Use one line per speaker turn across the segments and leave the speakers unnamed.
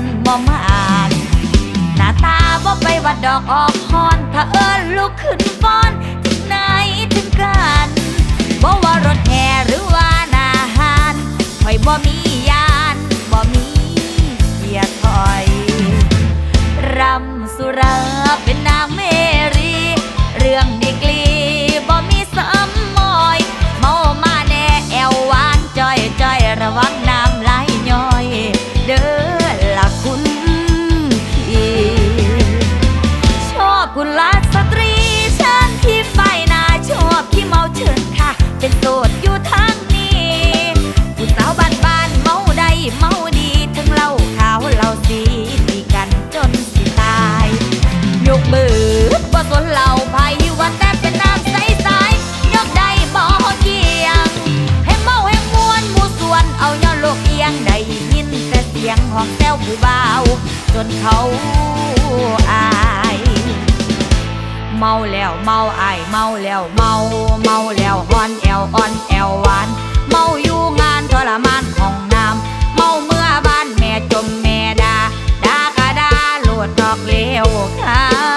นบ่มาอานหน้าตาบ่ไปวัดดอกออกฮอนถ้าเอิญลุกขึ้นฟ้อนถึงไหนถึงกันบ่ว่ารถแห่หรือว่านาหารคอยบ่มียานบ่มีเกียร์ถอย รำสุราเป็นนางแม งได้ยินแต่เสียงห้องแซวผู้บ่าว จนเขาอายเมาแล้วเมาอายเมาแล้วเมาเมาแล้วฮอนแอวอ่อนแอวหวาน เมาอยู่งานทรมานของน้ำเมาเมื่อบ้านแม่จมแม่ดาดากระดาโหลดดอกเลวค่ะ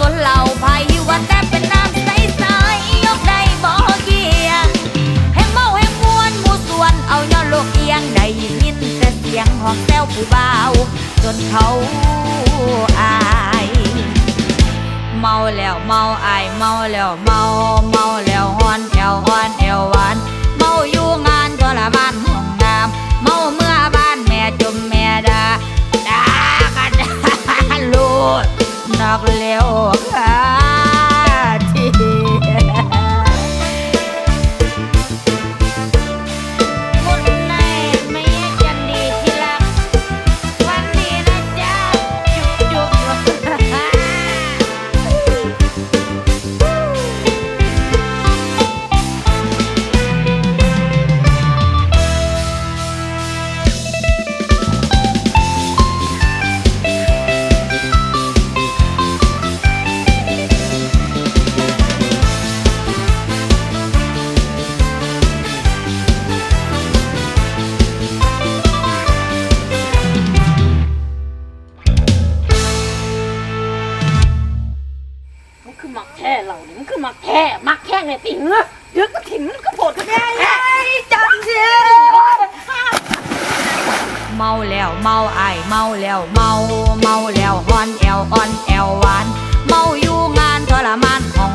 สนเหล่าไผว่าแต่เป็นน้ำใสๆยกได้บ่เกียงให้เมาแห้มวนหมู่ส่วนเอาย้อนโลกเอียงได้ยินแต่เสียงหองแซวผู้บ่าวจนเขาอายเมาแล้วเมาอายเมาแล้วเมาเมาแล้ว นักเลี้ยว มัน
คือหล่านี้มันคือมักแค่มักแค่ในติ่งอเดี๋ยวก็ถิ่นมันก็โผล่ก็ได้ไงจังเชีย
เมาแล้วเมาไอเมาแล้วเมาเมาแล้วฮอนแอวอ่อนแอวหวาน เมาอยู่งานทรมานของ